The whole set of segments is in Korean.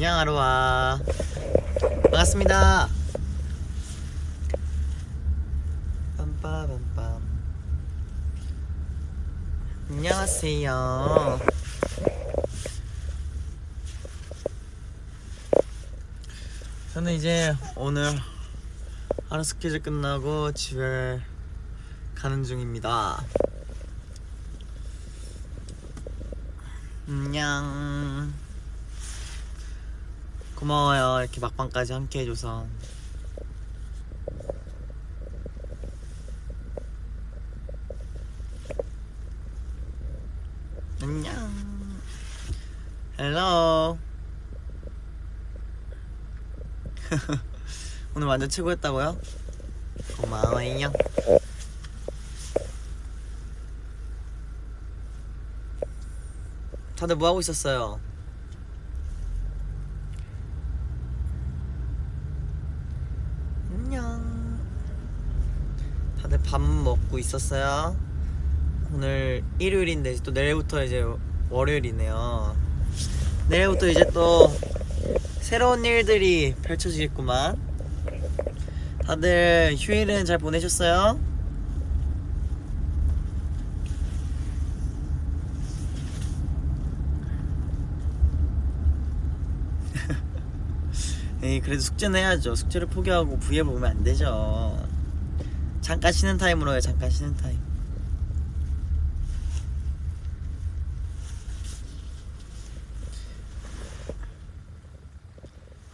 안녕 아로아 반갑습니다. 빰빠밤빰. 안녕하세요. 저는 이제 오늘 하루 스케줄 끝나고 집에 가는 중입니다. 안녕 고마워요. 이렇게 막방까지 함께 해줘서. 안녕. 헬로. 오늘 완전 최고였다고요? 고마워요. 다들 뭐하고 있었어요? 안녕. 다들 밥 먹고 있었어요? 오늘 일요일인데 또 내일부터 이제 월요일이네요. 내일부터 이제 또 새로운 일들이 펼쳐지겠구만. 다들 휴일은 잘 보내셨어요? 에이 그래도 숙제는 해야죠. 숙제를 포기하고 V앱을 보면 안 되죠. 잠깐 쉬는 타임으로 해요. 잠깐 쉬는 타임.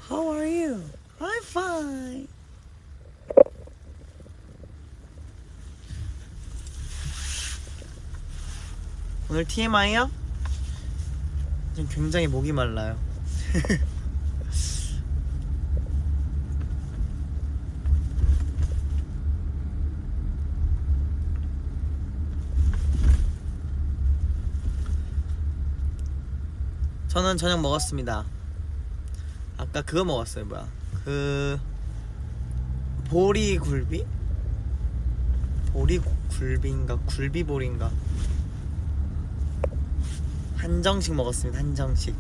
How are you? I'm fine. 오늘 TMI요? 지금 굉장히 목이 말라요. 저는 저녁 먹었습니다. 아까 그거 먹었어요. 뭐야? 그 보리 굴비? 보리 굴비인가 굴비보리인가? 한정식 먹었습니다. 한정식.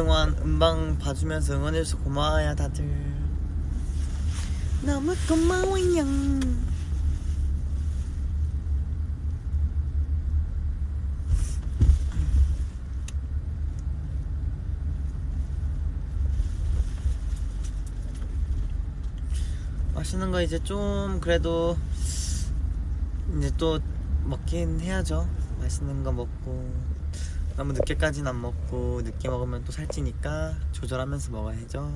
그동안 음방 봐주면서 응원해줘서 고마워요 다들. 너무 고마워요. 맛있는 거 이제 좀 그래도 이제 또 먹긴 해야죠. 맛있는 거 먹고 너무 늦게까지는 안 먹고 늦게 먹으면 또 살찌니까 조절하면서 먹어야죠.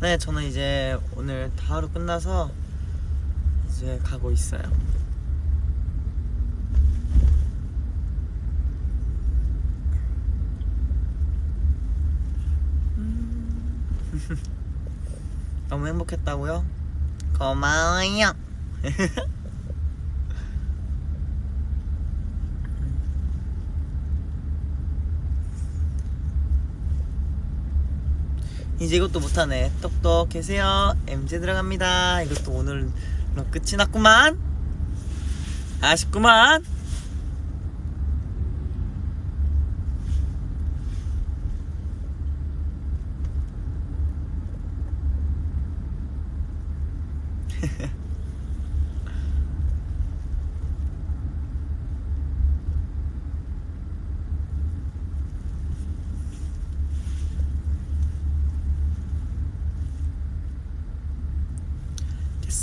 네, 저는 이제 오늘 다 하루 끝나서 이제 가고 있어요. 너무 행복했다고요? 고마워요. 이제 이것도 못하네. 똑똑 계세요. MZ 들어갑니다. 이것도 오늘로 끝이 났구만. 아쉽구만.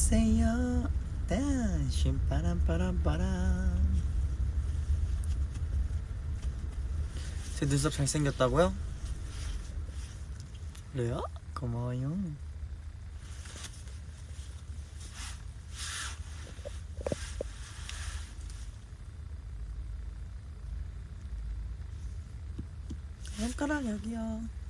주세요. 댄신 빠람빠람빠람. 제 눈썹 잘생겼다고요? 그래요? 고마워요. 손가락 여기요.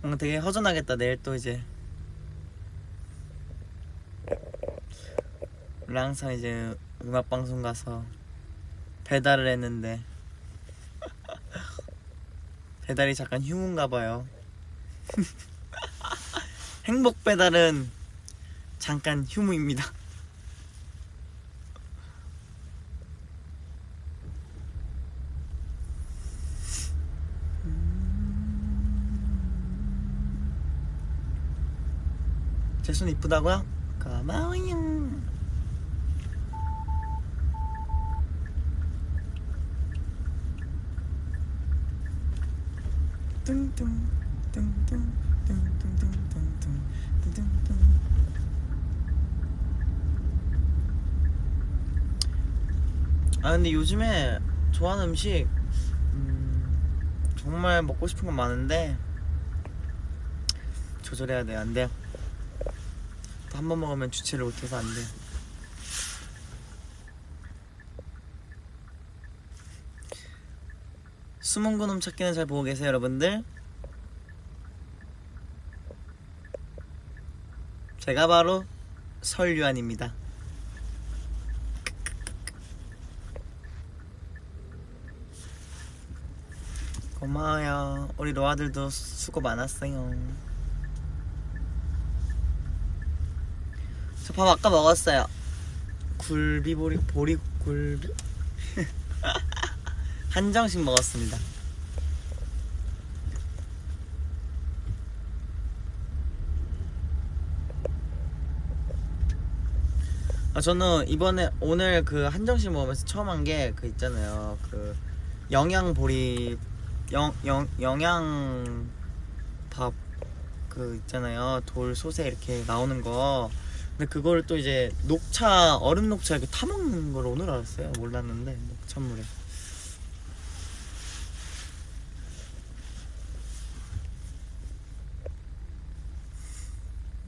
뭔가 되게 허전하겠다 내일 또 이제 항상 이제 음악 방송 가서 배달을 했는데 배달이 잠깐 휴무인가 봐요. 행복 배달은 잠깐 휴무입니다. 제손 이쁘다고요? 고마워요. 뚱뚱 뚱뚱 뚱뚱뚱 뚱뚱 뚱뚱뚱 아 근데 요즘에 좋아하는 음식 음, 정말 먹고 싶은 건 많은데 조절해야 돼요 안 돼요 또 한 번 먹으면 주체를 못해서 안 돼요 숨은 그놈 찾기는 잘 보고 계세요 여러분들? 제가 바로 설유한입니다. 고마워요. 우리 로아들도 수고 많았어요 밥 아까 먹었어요 굴비 보리 보리 굴비 한정식 먹었습니다. 아 저는 이번에 오늘 그 한정식 먹으면서 처음 한 게 그 있잖아요. 그 영양 보리 영, 영 영양 밥 그 있잖아요. 돌 솥에 이렇게 나오는 거. 근데 그거를 또 이제 녹차 얼음 녹차 이렇게 타 먹는 걸 오늘 알았어요. 몰랐는데 녹차물에.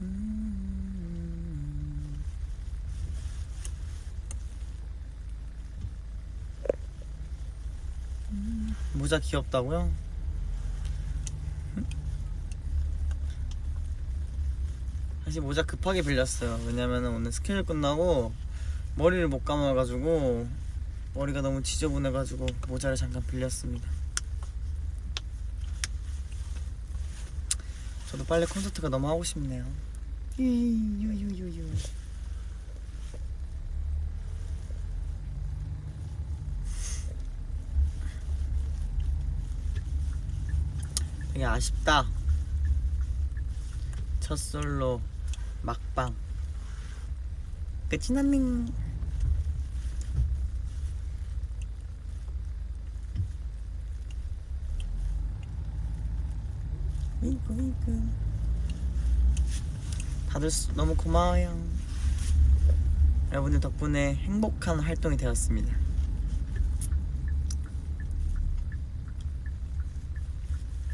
음. 모자 귀엽다고요? 사실 모자 급하게 빌렸어요. 왜냐면 오늘 스케줄 끝나고 머리를 못 감아가지고 머리가 너무 지저분해가지고 모자를 잠깐 빌렸습니다. 저도 빨리 콘서트가 너무 하고 싶네요. 되게 아쉽다. 첫 솔로 막방. 끝이 났ning. 윙크 윙크. 다들 수- 너무 고마워요. 여러분들 덕분에 행복한 활동이 되었습니다.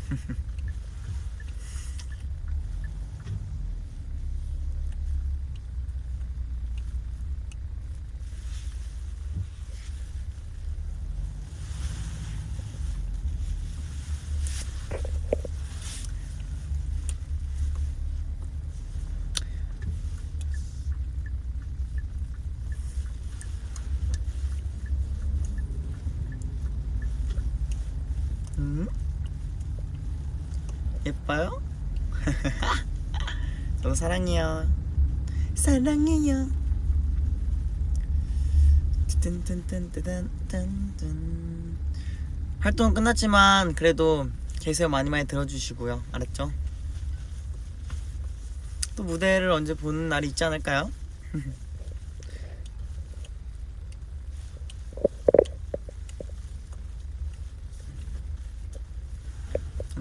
음? 예뻐요? 저도 사랑해요. 사랑해요. 활동은 끝났지만 그래도 계세요 많이 많이 들어주시고요. 알았죠? 또 무대를 언제 보는 날이 있지 않을까요?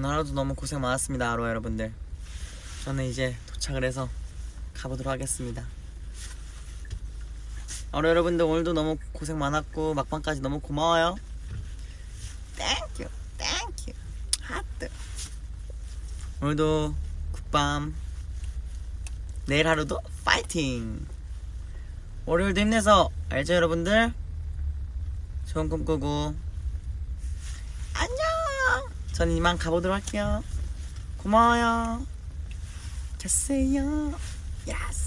하루도 너무 고생 많았습니다, 아로하 여러분들. 저는 이제 도착을 해서 가보도록 하겠습니다. 아로 여러분들 오늘도 너무 고생 많았고 막방까지 너무 고마워요. 땡큐, 땡큐, 하트. 오늘도 굿밤 내일 하루도 파이팅 월요일도 힘내서 알죠 여러분들 좋은 꿈 꾸고 전 이만 가보도록 할게요. 고마워요. 잤어요. 야스